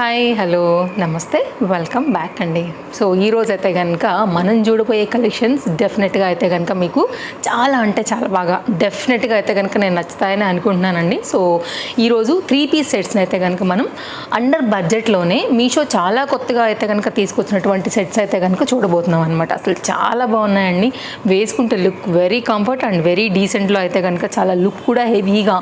Hi hello నమస్తే welcome back అండి. So ఈరోజు అయితే కనుక మనం చూడబోయే కలెక్షన్స్ డెఫినెట్గా అయితే కనుక మీకు చాలా అంటే చాలా బాగా డెఫినెట్గా అయితే కనుక నేను నచ్చుతాయని అనుకుంటున్నానండి. సో ఈరోజు త్రీ పీస్ సెట్స్ని అయితే కనుక మనం అండర్ బడ్జెట్లోనే మీషో చాలా కొత్తగా అయితే కనుక తీసుకొచ్చినటువంటి సెట్స్ అయితే కనుక చూడబోతున్నాం అనమాట అసలు చాలా బాగున్నాయండి. వేసుకుంటే look very comfort and very డీసెంట్లో అయితే కనుక చాలా లుక్ కూడా హెవీగా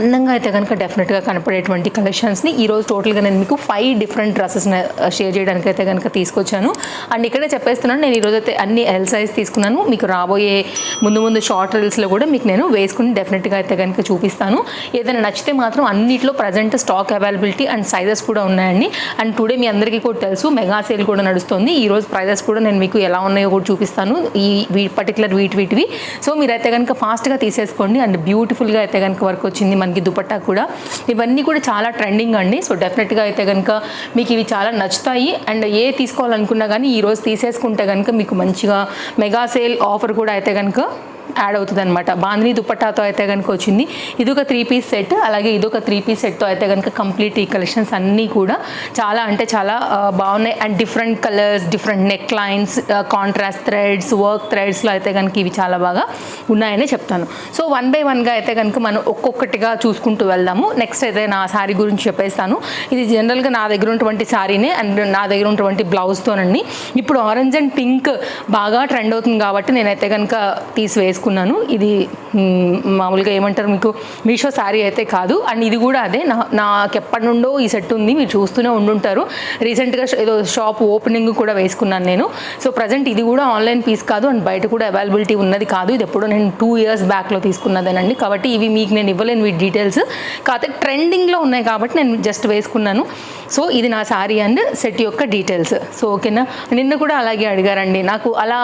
అందంగా అయితే కనుక డెఫినెట్గా కనపడేటువంటి కలెక్షన్స్ని ఈరోజు టోటల్గా నేను మీకు ఫైవ్ డిఫరెంట్ డ్రెస్సెస్ని షేర్ చేయడానికి అయితే కనుక తీసుకొచ్చాను. అండ్ ఇక్కడే చెప్పేస్తున్నాను నేను ఈరోజు అయితే అన్ని ఎల్ సైజ్ తీసుకున్నాను. మీకు రాబోయే ముందు ముందు షార్ట్ రీల్స్లో కూడా మీకు నేను వేసుకుని డెఫినెట్గా అయితే కనుక చూపిస్తాను. ఏదైనా నచ్చితే మాత్రం అన్నిట్లో present stock availability and sizes కూడా ఉన్నాయండి. అండ్ టుడే మీ అందరికీ కూడా తెలుసు మెగా సేల్ కూడా నడుస్తుంది. ఈరోజు ప్రైజెస్ కూడా నేను మీకు ఎలా ఉన్నాయో కూడా చూపిస్తాను. ఈ వీ పర్టికులర్ వీటి వీటివి. సో మీరైతే కనుక ఫాస్ట్గా తీసేసుకోండి. అండ్ బ్యూటిఫుల్గా అయితే కనుక వర్క్ వచ్చింది మనకి దుపట్టా కూడా. ఇవన్నీ కూడా చాలా ట్రెండింగ్ అండి. సో డెఫినెట్గా అయితే కనుక మీకు ఇవి చాలా నచ్చుతాయి. అండ్ ఏ తీసుకోవాలనుకున్నా కానీ ఈరోజు తీసేసుకుంటే కనుక మీకు మంచిగా మెగా సేల్ ఆఫర్ కూడా అయితే కనుక యాడ్ అవుతుంది అనమాట బాంధిని దుపట్టాతో అయితే కనుక వచ్చింది. ఇది ఒక త్రీ పీస్ సెట్ అలాగే ఇది ఒక త్రీ పీస్ సెట్తో అయితే కనుక కంప్లీట్ ఈ కలెక్షన్స్ అన్నీ కూడా చాలా అంటే చాలా బాగున్నాయి. And different colours different neck lines contrast threads work థ్రెడ్స్లో అయితే కనుక ఇవి చాలా బాగా ఉన్నాయని చెప్తాను. సో వన్ బై వన్గా అయితే కనుక మనం ఒక్కొక్కటిగా చూసుకుంటూ వెళ్దాము. నెక్స్ట్ అయితే నా శారీ గురించి చెప్పేస్తాను. ఇది జనరల్గా నా దగ్గర ఉన్నటువంటి శారీనే అండ్ నా దగ్గర ఉన్నటువంటి బ్లౌజ్తోనండి ఇప్పుడు ఆరెంజ్ అండ్ పింక్ బాగా ట్రెండ్ అవుతుంది కాబట్టి నేనైతే కనుక తీసి వేసుకున్నాను. ఇది మామూలుగా ఏమంటారు మీకు మీషో శారీ అయితే కాదు. అండ్ ఇది కూడా అదే. నా నాకు ఎప్పటి నుండో ఈ సెట్ ఉంది. మీరు చూస్తూనే ఉండుంటారు. రీసెంట్గా ఏదో షాప్ ఓపెనింగ్ కూడా వేసుకున్నాను నేను. సో ప్రజెంట్ ఇది కూడా ఆన్లైన్ పీస్ కాదు. అండ్ బయట కూడా అవైలబిలిటీ ఉన్నది కాదు. ఇది ఎప్పుడో నేను టూ ఇయర్స్ బ్యాక్లో తీసుకున్నదేనండి. కాబట్టి ఇవి మీకు నేను ఇవ్వలేను వీటి డీటెయిల్స్ కాకపోతే ట్రెండింగ్లో ఉన్నాయి కాబట్టి నేను జస్ట్ వేసుకున్నాను. సో ఇది నా శారీ అండ్ సెట్ యొక్క డీటెయిల్స్ సో ఓకేనా? నిన్న కూడా అలాగే అడిగారండి. నాకు అలా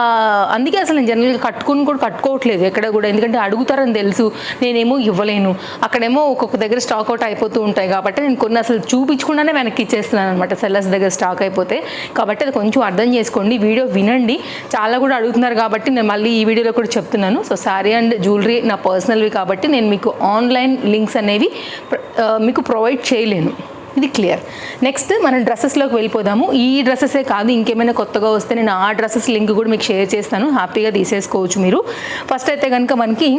అందుకే అసలు నేను జనరల్గా కట్టుకుని కూడా కట్టుకోవట్లేదు. ఎక్కడ కూడా. ఎందుకంటే అడుగుతారని తెలుసు. నేనేమో ఇవ్వలేను. అక్కడేమో ఒక్కొక్క దగ్గర స్టాక్ అవుట్ అయిపోతూ ఉంటాయి కాబట్టి నేను కొన్ని అసలు చూపించకుండానే వెనక్కి ఇచ్చేస్తున్నాను అనమాట సెల్లర్స్ దగ్గర స్టాక్ అయిపోతే. కాబట్టి అది కొంచెం అర్థం చేసుకోండి. వీడియో వినండి. చాలా కూడా అడుగుతున్నారు కాబట్టి నేను మళ్ళీ ఈ వీడియోలో కూడా చెప్తున్నాను. సో శారీ అండ్ జ్యువెలరీ నా పర్సనల్వి కాబట్టి నేను మీకు ఆన్లైన్ లింక్స్ అనేవి మీకు ప్రొవైడ్ చేయలేను. ఇది క్లియర్. నెక్స్ట్ మనం డ్రెస్సెస్లోకి వెళ్ళిపోదాము. ఈ డ్రెస్సెసే కాదు ఇంకేమైనా కొత్తగా వస్తే నేను ఆ డ్రెస్సెస్ లింక్ కూడా మీకు షేర్ చేస్తాను. హ్యాపీగా తీసేసుకోవచ్చు మీరు. ఫస్ట్ అయితే కనుక మనకి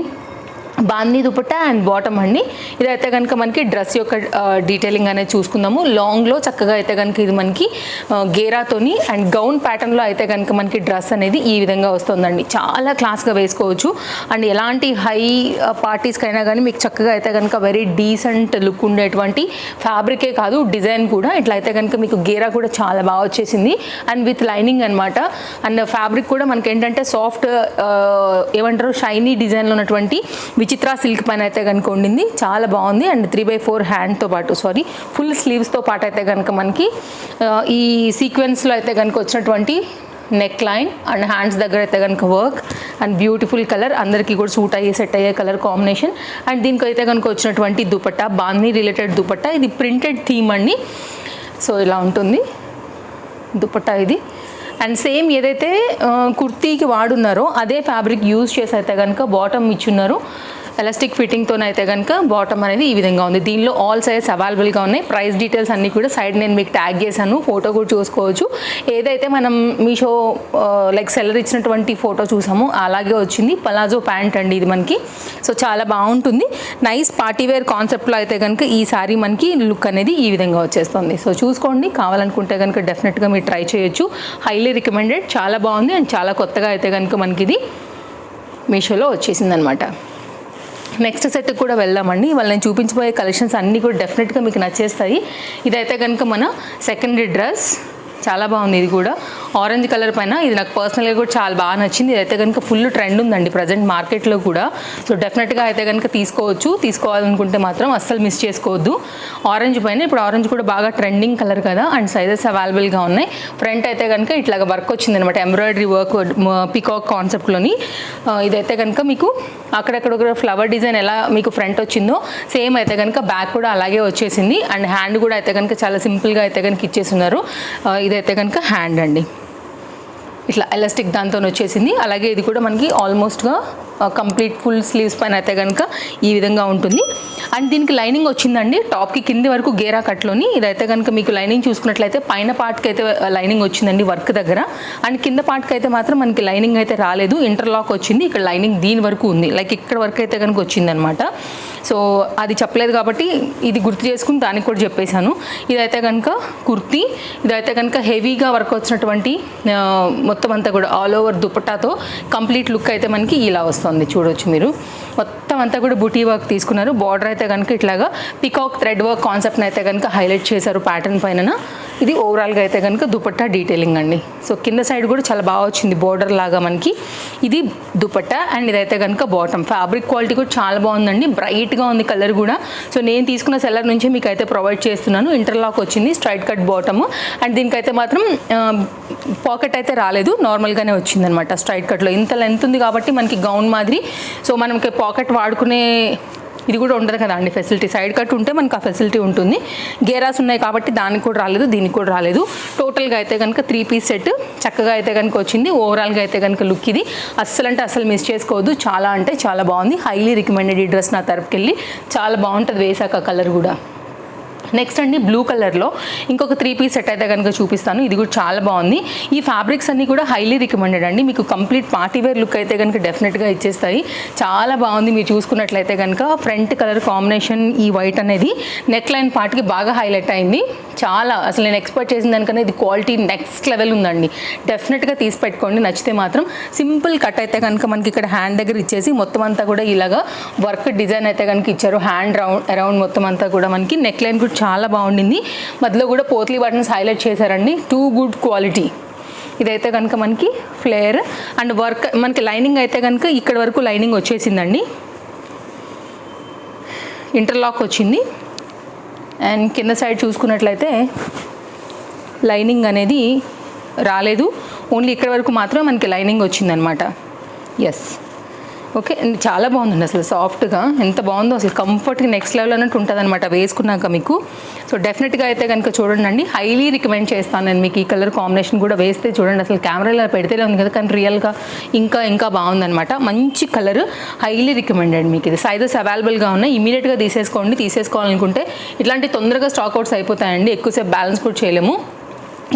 బాందీ దుపట్టా అండ్ బాటమ్ అండి ఇదైతే కనుక మనకి డ్రెస్ యొక్క డీటెయిలింగ్ అనేది చూసుకుందాము. లాంగ్లో చక్కగా అయితే కనుక ఇది మనకి గేరాతోని అండ్ గౌన్ ప్యాటర్న్లో అయితే కనుక మనకి డ్రెస్ అనేది ఈ విధంగా వస్తుందండి. చాలా క్లాస్గా వేసుకోవచ్చు. అండ్ ఎలాంటి హై పార్టీస్కైనా కానీ మీకు చక్కగా అయితే కనుక వెరీ డీసెంట్ లుక్ ఉండేటువంటి ఫ్యాబ్రికే కాదు డిజైన్ కూడా. ఇట్లా అయితే కనుక మీకు గేరా కూడా చాలా బాగా వచ్చేసింది. అండ్ విత్ లైనింగ్ అనమాట అండ్ ఫ్యాబ్రిక్ కూడా మనకి ఏంటంటే సాఫ్ట్ ఏమంటారు షైనీ డిజైన్లో ఉన్నటువంటి విచిత్ర సిల్క్ పైన అయితే కనుక ఉండింది. చాలా బాగుంది. అండ్ త్రీ బై ఫోర్ హ్యాండ్తో పాటు సారీ ఫుల్ స్లీవ్స్తో పాటు అయితే కనుక మనకి ఈ సీక్వెన్స్లో అయితే కనుక వచ్చినటువంటి నెక్ లైన్ అండ్ హ్యాండ్స్ దగ్గర అయితే కనుక వర్క్ అండ్ బ్యూటిఫుల్ కలర్ అందరికీ కూడా సూట్ అయ్యే సెట్ అయ్యే కలర్ కాంబినేషన్ అండ్ దీనికి అయితే కనుక వచ్చినటువంటి దుపట్టా బాందీ రిలేటెడ్ దుపట్టా. ఇది ప్రింటెడ్ థీమ్ అండి. సో ఇలా ఉంటుంది. దుపట్టా ఇది. అండ్ సేమ్ ఏదైతే కుర్తీకి వాడున్నారో అదే ఫ్యాబ్రిక్ యూజ్ చేసి అయితే కనుక బాటమ్ ఇచ్చున్నారు. ఎలాస్టిక్ ఫిట్టింగ్తో అయితే కనుక బాటమ్ అనేది ఈ విధంగా ఉంది. దీనిలో ఆల్ సైజ్ అవైలబుల్గా ఉన్నాయి. ప్రైస్ డీటెయిల్స్ అన్నీ కూడా సైడ్ నేను మీకు ట్యాగ్ చేశాను. ఫోటో కూడా చూసుకోవచ్చు. ఏదైతే మనం మీషో లైక్ సెల్లర్ ఇచ్చినటువంటి ఫోటో చూసామో అలాగే వచ్చింది. పలాజో ప్యాంట్ అండి ఇది మనకి. సో చాలా బాగుంటుంది. నైస్ పార్టీవేర్ కాన్సెప్ట్లో అయితే కనుక ఈ సారీ మనకి లుక్ అనేది ఈ విధంగా వచ్చేస్తుంది. సో చూసుకోండి. కావాలనుకుంటే కనుక డెఫినెట్గా మీరు ట్రై చేయొచ్చు. హైలీ రికమెండెడ్ చాలా బాగుంది. అండ్ చాలా కొత్తగా అయితే కనుక మనకి ఇది మీషోలో వచ్చేసిందనమాట. నెక్స్ట్ సెట్ కూడా వెళ్దామండి. ఇవాళ నేను చూపించబోయే కలెక్షన్స్ అన్నీ కూడా డెఫినెట్గా మీకు నచ్చేస్తాయి. ఇదైతే కనుక మన సెకండరీ డ్రెస్ చాలా బాగుంది ఇది కూడా. ఆరెంజ్ కలర్ పైన. ఇది నాకు పర్సనల్గా కూడా చాలా బాగా నచ్చింది. ఇదైతే కనుక ఫుల్ ట్రెండ్ ఉందండి ప్రజెంట్ మార్కెట్లో కూడా. సో డెఫినెట్గా అయితే కనుక తీసుకోవచ్చు. తీసుకోవాలనుకుంటే మాత్రం అస్సలు మిస్ చేసుకోవద్దు. ఆరెంజ్ పైన ఇప్పుడు ఆరెంజ్ కూడా బాగా ట్రెండింగ్ కలర్ కదా. అండ్ సైజెస్ అవైలబుల్గా ఉన్నాయి. ఫ్రంట్ అయితే కనుక ఇట్లాగ వర్క్ వచ్చింది అనమాట ఎంబ్రాయిడరీ వర్క్ పికాక్ కాన్సెప్ట్లోని ఇదైతే కనుక మీకు అక్కడక్కడ ఫ్లవర్ డిజైన్ ఎలా మీకు ఫ్రంట్ వచ్చిందో సేమ్ అయితే కనుక బ్యాక్ కూడా అలాగే వచ్చేసింది. అండ్ హ్యాండ్ కూడా అయితే కనుక చాలా సింపుల్గా అయితే కనుక ఇచ్చేస్తున్నారు. ఆ, ఇదైతే కనుక హ్యాండ్ అండి. ఇట్లా ఎలాస్టిక్ దాంతో వచ్చేసింది. అలాగే ఇది కూడా మనకి ఆల్మోస్ట్గా కంప్లీట్ ఫుల్ స్లీవ్స్ పైన అయితే కనుక ఈ విధంగా ఉంటుంది. అండ్ దీనికి లైనింగ్ వచ్చిందండి. టాప్కి కింది వరకు గేరా కట్లోని. ఇదైతే కనుక మీకు లైనింగ్ చూసుకున్నట్లయితే పైన పార్ట్కి అయితే లైనింగ్ వచ్చిందండి వర్క్ దగ్గర. అండ్ కింద పార్ట్కి అయితే మాత్రం మనకి లైనింగ్ అయితే రాలేదు. ఇంటర్లాక్ వచ్చింది. ఇక్కడ లైనింగ్ దీని వరకు ఉంది. లైక్ ఇక్కడ వరకు అయితే కనుక వచ్చిందనమాట. సో అది చెప్పలేదు కాబట్టి ఇది గుర్తు చేసుకుని దానికి కూడా చెప్పేశాను. ఇదైతే కనుక కుర్తీ. ఇదైతే కనుక హెవీగా వర్క్ వచ్చినటువంటి మొత్తం అంతా కూడా ఆల్ ఓవర్ దుపట్టాతో కంప్లీట్ లుక్ అయితే మనకి ఇలా వస్తుంది. చూడొచ్చు మీరు. మొత్తం అంతా కూడా బుటీ వర్క్ తీసుకున్నారు. బార్డర్ అయితే కనుక ఇట్లాగా పికాక్ థ్రెడ్ వర్క్ కాన్సెప్ట్ని అయితే కనుక హైలైట్ చేశారు ప్యాటర్న్ పైన ఇది ఓవరాల్గా అయితే కనుక దుపట్టా డీటెయిలింగ్ అండి. సో కింద సైడ్ కూడా చాలా బాగా వచ్చింది బోర్డర్ లాగా మనకి. ఇది దుపట్టా అండ్ ఇదైతే కనుక బాటమ్ ఫ్యాబ్రిక్ క్వాలిటీ కూడా చాలా బాగుందండి. బ్రైట్గా ఉంది కలర్ కూడా. సో నేను తీసుకున్న సెల్లర్ నుంచి మీకు అయితే ప్రొవైడ్ చేస్తున్నాను. ఇంటర్లాక్ వచ్చింది స్ట్రైట్ కట్ బాటమ్ అండ్ దీనికైతే మాత్రం పాకెట్ అయితే రాలేదు. నార్మల్గానే వచ్చిందనమాట స్ట్రైట్ కట్లో ఇంత లెంత్ ఉంది కాబట్టి మనకి గౌన్ మాదిరి. సో మనకి పాకెట్ వాడుకునే ఇది కూడా ఉండదు కదా అండి ఫెసిలిటీ సైడ్ కట్ ఉంటే మనకు ఆ ఫెసిలిటీ ఉంటుంది. గేరాస్ ఉన్నాయి కాబట్టి దానికి కూడా రాలేదు దీనికి కూడా రాలేదు. టోటల్గా అయితే కనుక త్రీ పీస్ సెట్ చక్కగా అయితే కనుక వచ్చింది. ఓవరాల్గా అయితే కనుక లుక్ ఇది. అస్సలు అంటే అసలు మిస్ చేసుకోవద్దు. చాలా అంటే చాలా బాగుంది. హైలీ రికమెండెడ్ ఈ డ్రెస్ నా తరపుకెళ్ళి. చాలా బాగుంటుంది వేసాక కలర్ కూడా. నెక్స్ట్ అండి బ్లూ కలర్లో ఇంకొక త్రీ పీస్ సెట్ అయితే కనుక చూపిస్తాను. ఇది కూడా చాలా బాగుంది. ఈ ఫ్యాబ్రిక్స్ అన్నీ కూడా హైలీ రికమెండెడ్ అండి. మీకు కంప్లీట్ పార్టీ వేర్ లుక్ అయితే కనుక డెఫినెట్గా ఇచ్చేస్తాయి. చాలా బాగుంది. మీరు చూసుకున్నట్లయితే కనుక ఫ్రంట్ కలర్ కాంబినేషన్ ఈ వైట్ అనేది నెక్ లైన్ పార్ట్కి బాగా హైలైట్ అయింది. చాలా అసలు నేను ఎక్స్పెక్ట్ చేసిన దానికన్నా ఇది క్వాలిటీ నెక్స్ట్ లెవెల్ ఉందండి. డెఫినెట్గా తీసి పెట్టుకోండి. నచ్చితే మాత్రం సింపుల్ కట్ అయితే కనుక మనకి ఇక్కడ హ్యాండ్ దగ్గర ఇచ్చేసి మొత్తం అంతా కూడా ఇలాగా వర్క్ డిజైన్ అయితే కనుక ఇచ్చారు. హ్యాండ్ రౌండ్ అరౌండ్ మొత్తం అంతా కూడా మనకి నెక్ లైన్ కూడా చాలా బాగుండింది. మధ్యలో కూడా పోత్లీ బటన్స్ హైలైట్ చేశారండి. Too good quality. ఇదైతే కనుక మనకి ఫ్లేయర్ అండ్ వర్క్ మనకి లైనింగ్ అయితే కనుక ఇక్కడ వరకు లైనింగ్ వచ్చేసిందండి. ఇంటర్లాక్ వచ్చింది. అండ్ కింద సైడ్ చూసుకున్నట్లయితే లైనింగ్ అనేది రాలేదు. ఓన్లీ ఇక్కడ వరకు మాత్రమే మనకి లైనింగ్ వచ్చిందనమాట. ఎస్ ఓకే చాలా బాగుందండి అసలు సాఫ్ట్గా. ఎంత బాగుందో అసలు కంఫర్ట్గా నెక్స్ట్ లెవెల్ అన్నట్టు ఉంటుంది అనమాట వేసుకున్నాక మీకు. సో డెఫినెట్గా అయితే కనుక చూడండి అండి. హైలీ రికమెండ్ చేస్తాను నేను మీకు ఈ కలర్ కాంబినేషన్ కూడా వేస్తే చూడండి. అసలు కెమెరాలో పెడితేనే ఉంది కదా కానీ రియల్గా ఇంకా ఇంకా బాగుందనమాట మంచి కలర్ హైలీ రికమెండెడ్ మీకు ఇది. సైజెస్ అవైలబుల్గా ఉన్నాయి. ఇమీడియట్గా తీసేసుకోండి. తీసేసుకోవాలనుకుంటే ఇట్లాంటి తొందరగా స్టాక్ అవుట్స్ అయిపోతాయండి. ఎక్కువసేపు బ్యాలెన్స్ కూడా చేయలేము.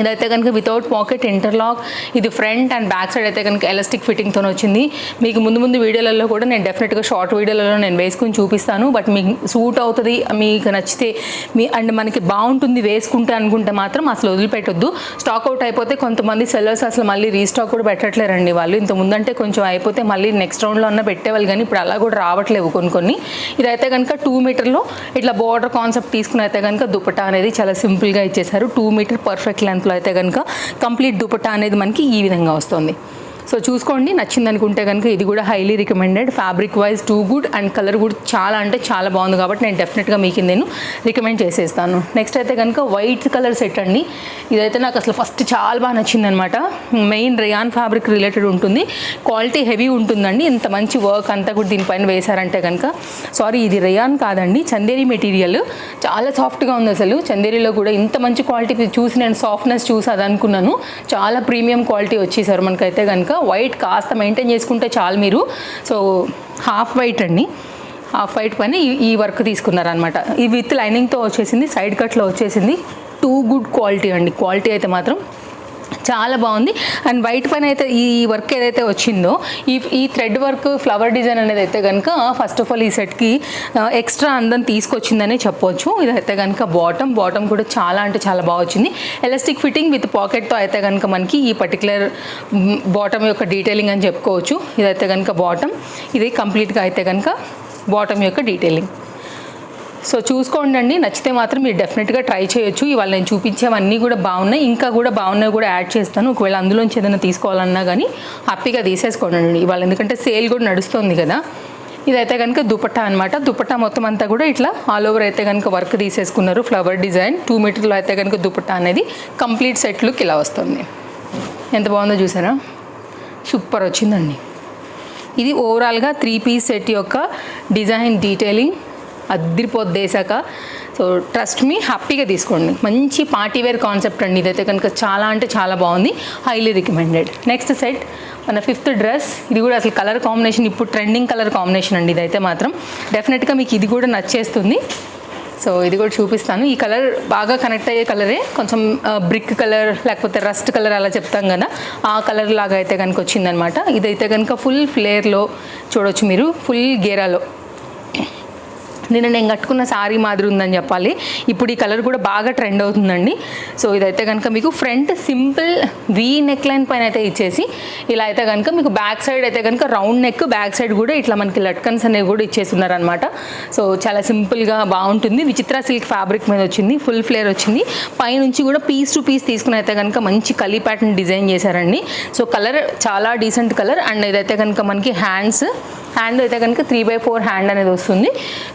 ఇదైతే కనుక వితౌట్ పాకెట్ ఇంటర్లాక్ ఇది ఫ్రంట్ అండ్ బ్యాక్ సైడ్ అయితే కనుక ఎలాస్టిక్ ఫిట్టింగ్తో వచ్చింది. మీకు ముందు ముందు వీడియోలలో కూడా నేను డెఫినెట్గా షార్ట్ వీడియోలలో నేను వేసుకుని చూపిస్తాను. బట్ మీకు సూట్ అవుతుంది మీకు నచ్చితే మీ అండ్ మనకి బాగుంటుంది వేసుకుంటే అనుకుంటే మాత్రం అసలు వదిలిపెట్టొద్దు. స్టాక్ అవుట్ అయిపోతే కొంతమంది సెల్లర్స్ అసలు మళ్ళీ రీస్టాక్ కూడా పెట్టట్లేరండి వాళ్ళు. ఇంత ముందంటే కొంచెం అయిపోతే మళ్ళీ నెక్స్ట్ రౌండ్లో అన్న పెట్టేవాళ్ళు కానీ ఇప్పుడు అలా కూడా రావట్లేవు కొన్ని కొన్ని. ఇదైతే కనుక టూ మీటర్లో ఇట్లా బోర్డర్ కాన్సెప్ట్ తీసుకుని అయితే కనుక దుపట్టా అనేది చాలా సింపుల్గా ఇచ్చేసారు టూ మీటర్ పర్ఫెక్ట్ లెంత్లో అయితే కనుక కంప్లీట్ దుపట్టా అనేది మనకి ఈ విధంగా వస్తుంది. సో చూసుకోండి నచ్చింది అనుకుంటే కనుక ఇది కూడా highly recommended fabric wise too good and colour కూడా చాలా అంటే చాలా బాగుంది కాబట్టి నేను డెఫినెట్గా మీకు నేను రికమెండ్ చేసేస్తాను. నెక్స్ట్ అయితే కనుక వైట్ కలర్ సెట్ అండి. ఇదైతే నాకు అసలు ఫస్ట్ చాలా బాగా నచ్చిందనమాట మెయిన్ రియాన్ ఫ్యాబ్రిక్ రిలేటెడ్ ఉంటుంది. క్వాలిటీ హెవీ ఉంటుందండి. ఇంత మంచి వర్క్ అంతా కూడా దీనిపైన వేశారంటే కనుక సారీ ఇది రియాన్ కాదండి. చందేరి మెటీరియల్ చాలా సాఫ్ట్గా ఉంది అసలు. చందేరిలో కూడా ఇంత మంచి క్వాలిటీ చూసి నేను సాఫ్ట్నెస్ చూసి అది అనుకున్నాను చాలా ప్రీమియం క్వాలిటీ వచ్చేసారు మనకైతే కనుక వైట్ కాస్త మెయింటైన్ చేసుకుంటే చాలు మీరు. సో హాఫ్ వైట్ అండి. హాఫ్ వైట్ పైన ఈ ఈ వర్క్ తీసుకున్నారనమాట ఈ విత్ లైనింగ్తో వచ్చేసింది సైడ్ కట్లో వచ్చేసింది. టూ గుడ్ క్వాలిటీ అండి. క్వాలిటీ అయితే మాత్రం చాలా బాగుంది. అండ్ వైట్ పైన అయితే ఈ వర్క్ ఏదైతే వచ్చిందో ఈ ఈ థ్రెడ్ వర్క్ ఫ్లవర్ డిజైన్ అనేది అయితే కనుక ఫస్ట్ ఆఫ్ ఆల్ ఈ సెట్కి ఎక్స్ట్రా అందం తీసుకొచ్చిందనే చెప్పొచ్చు. ఇదైతే కనుక బాటమ్ బాటమ్ కూడా చాలా అంటే చాలా బాగా వచ్చింది. ఎలాస్టిక్ ఫిట్టింగ్ విత్ పాకెట్తో అయితే కనుక మనకి ఈ పర్టికులర్ బాటమ్ యొక్క డీటెయిలింగ్ అని చెప్పుకోవచ్చు. ఇదైతే కనుక బాటమ్ ఇది కంప్లీట్గా అయితే కనుక బాటమ్ యొక్క డీటెయిలింగ్ సో చూసుకోండి అండి. నచ్చితే మాత్రం మీరు డెఫినెట్గా ట్రై చేయొచ్చు. ఇవాళ నేను చూపించేవన్నీ కూడా బాగున్నాయి. ఇంకా కూడా బాగున్నాయి కూడా యాడ్ చేస్తాను. ఒకవేళ అందులోంచి ఏదైనా తీసుకోవాలన్నా కానీ హ్యాపీగా తీసేసుకోండి ఇవాళ ఎందుకంటే సేల్ కూడా నడుస్తుంది కదా. ఇదైతే కనుక దుపట్టా అనమాట దుపట్టా మొత్తం అంతా కూడా ఇట్లా ఆల్ ఓవర్ అయితే కనుక వర్క్ తీసేసుకున్నారు. ఫ్లవర్ డిజైన్ టూ మీటర్లో అయితే కనుక దుపట్టా అనేది కంప్లీట్ సెట్ లుక్ ఇలా వస్తుంది. ఎంత బాగుందో చూసారా? సూపర్ వచ్చిందండి. ఇది ఓవరాల్గా త్రీ పీస్ సెట్ యొక్క డిజైన్ డీటెయిలింగ్ అద్దరిపోద్ది సో ట్రస్ట్ మీ హ్యాపీగా తీసుకోండి. మంచి పార్టీ వేర్ కాన్సెప్ట్ అండి ఇదైతే కనుక చాలా అంటే చాలా బాగుంది. హైలీ రికమెండెడ్ నెక్స్ట్ సెట్ మన ఫిఫ్త్ డ్రెస్ ఇది కూడా అసలు కలర్ కాంబినేషన్ ఇప్పుడు ట్రెండింగ్ కలర్ కాంబినేషన్ అండి ఇదైతే మాత్రం. డెఫినెట్గా మీకు ఇది కూడా నచ్చేస్తుంది. సో ఇది కూడా చూపిస్తాను. ఈ కలర్ బాగా కనెక్ట్ అయ్యే కలరే కొంచెం బ్రిక్ కలర్ లేకపోతే రస్ట్ కలర్ అలా చెప్తాం కదా ఆ కలర్ లాగా అయితే కనుక వచ్చిందనమాట ఇదైతే కనుక ఫుల్ ఫ్లేర్లో చూడొచ్చు మీరు ఫుల్ గేరాలో. నిన్న నేను కట్టుకున్న శారీ మాదిరి ఉందని చెప్పాలి. ఇప్పుడు ఈ కలర్ కూడా బాగా ట్రెండ్ అవుతుందండి. సో ఇదైతే కనుక మీకు front simple V neck line పైన అయితే ఇచ్చేసి ఇలా అయితే కనుక మీకు బ్యాక్ సైడ్ అయితే కనుక రౌండ్ నెక్ బ్యాక్ సైడ్ కూడా ఇట్లా మనకి లట్కన్స్ అనేవి కూడా ఇచ్చేస్తున్నారనమాట. సో చాలా సింపుల్గా బాగుంటుంది. విచిత్ర సిల్క్ ఫ్యాబ్రిక్ మీద వచ్చింది ఫుల్ ఫ్లేర్ వచ్చింది. పైనుంచి కూడా పీస్ టు పీస్ తీసుకుని అయితే కనుక మంచి కలీ ప్యాటర్న్ డిజైన్ చేశారండి. సో కలర్ చాలా డీసెంట్ కలర్ అండ్ ఇదైతే కనుక మనకి హ్యాండ్స్ హ్యాండ్ అయితే కనుక త్రీ బై ఫోర్ హ్యాండ్ అనేది వస్తుంది.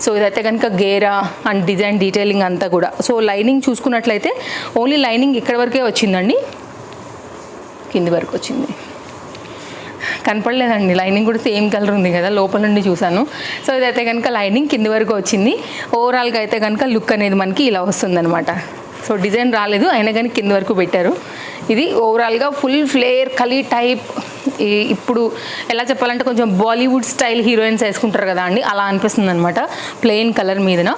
సో ఇదైతే కనుక గేరా అండ్ డిజైన్ డీటెయిలింగ్ అంతా కూడా. సో లైనింగ్ చూసుకున్నట్లయితే ఓన్లీ లైనింగ్ ఇక్కడ వరకే వచ్చిందండి. కింది వరకు వచ్చింది. కనపడలేదండి. లైనింగ్ కూడా సేమ్ కలర్ ఉంది కదా లోపల నుండి చూసాను సో ఇదైతే కనుక లైనింగ్ కింది వరకు వచ్చింది. ఓవరాల్గా అయితే కనుక లుక్ అనేది మనకి ఇలా వస్తుందన్నమాట. సో డిజైన్ రాలేదు అయినా కానీ కింద వరకు పెట్టారు. ఇది ఓవరాల్గా ఫుల్ ఫ్లేర్ కలీ టైప్ ఇప్పుడు ఎలా చెప్పాలంటే కొంచెం బాలీవుడ్ స్టైల్ హీరోయిన్స్ వేసుకుంటారు కదా అండి అలా అనిపిస్తుంది అనమాట ప్లెయిన్ కలర్ మీదన.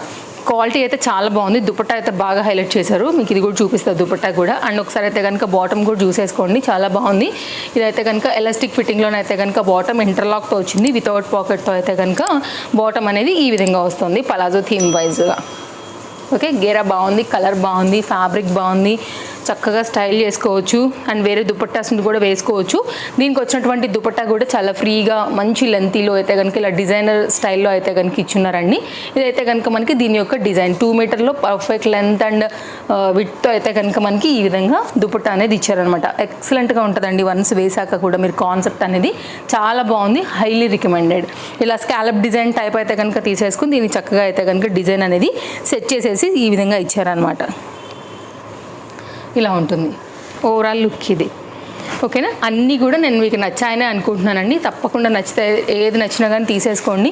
క్వాలిటీ అయితే చాలా బాగుంది. దుపట్టా అయితే బాగా హైలైట్ చేశారు. మీకు ఇది కూడా చూపిస్తారు దుపట్టా కూడా. అండ్ ఒకసారి అయితే కనుక బాటమ్ కూడా చూసేసుకోండి చాలా బాగుంది. ఇదైతే కనుక ఎలాస్టిక్ ఫిట్టింగ్లోనే అయితే కనుక బాటమ్ ఇంటర్లాక్తో వచ్చింది. వితౌట్ పాకెట్తో అయితే కనుక బాటమ్ అనేది ఈ విధంగా వస్తుంది పలాజో థీమ్ వైజ్గా ఓకే గేరా బాగుంది కలర్ బాగుంది ఫ్యాబ్రిక్ బాగుంది. చక్కగా స్టైల్ చేసుకోవచ్చు. అండ్ వేరే దుపట్టాస్ని కూడా వేసుకోవచ్చు. దీనికి వచ్చినటువంటి దుపట్టా కూడా చాలా ఫ్రీగా మంచి లెంతీలో అయితే కనుక ఇలా డిజైనర్ స్టైల్లో అయితే కనుక ఇచ్చున్నారండి. ఇదైతే కనుక మనకి దీని యొక్క డిజైన్ టూ మీటర్లో పర్ఫెక్ట్ లెంత్ అండ్ విడ్తో అయితే కనుక మనకి ఈ విధంగా దుపట్టా అనేది ఇచ్చారనమాట ఎక్సలెంట్గా ఉంటుందండి. వన్స్ వేసాక కూడా మీరు కాన్సెప్ట్ అనేది చాలా బాగుంది. హైలీ రికమెండెడ్ ఇలా స్కాలప్ డిజైన్ టైప్ అయితే కనుక తీసేసుకుని దీన్ని చక్కగా అయితే కనుక డిజైన్ అనేది సెట్ చేసేసి ఈ విధంగా ఇచ్చారనమాట ఇలా ఉంటుంది. ఓవరాల్ లుక్ ఇది. ఓకేనా అన్నీ కూడా నేను మీకు నచ్చాయనే అనుకుంటున్నానండి. తప్పకుండా నచ్చితే ఏది నచ్చినా కానీ తీసేసుకోండి.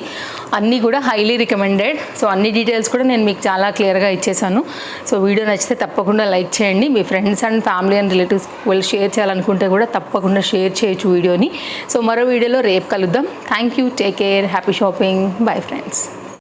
అన్నీ కూడా హైలీ రికమెండెడ్ సో అన్ని డీటెయిల్స్ కూడా నేను మీకు చాలా క్లియర్గా ఇచ్చేసాను. సో వీడియో నచ్చితే తప్పకుండా లైక్ చేయండి. మీ friends and family and relatives వాళ్ళు షేర్ చేయాలనుకుంటే కూడా తప్పకుండా షేర్ చేయొచ్చు వీడియోని. సో మరో వీడియోలో రేపు కలుద్దాం. Thank you take care happy shopping bye friends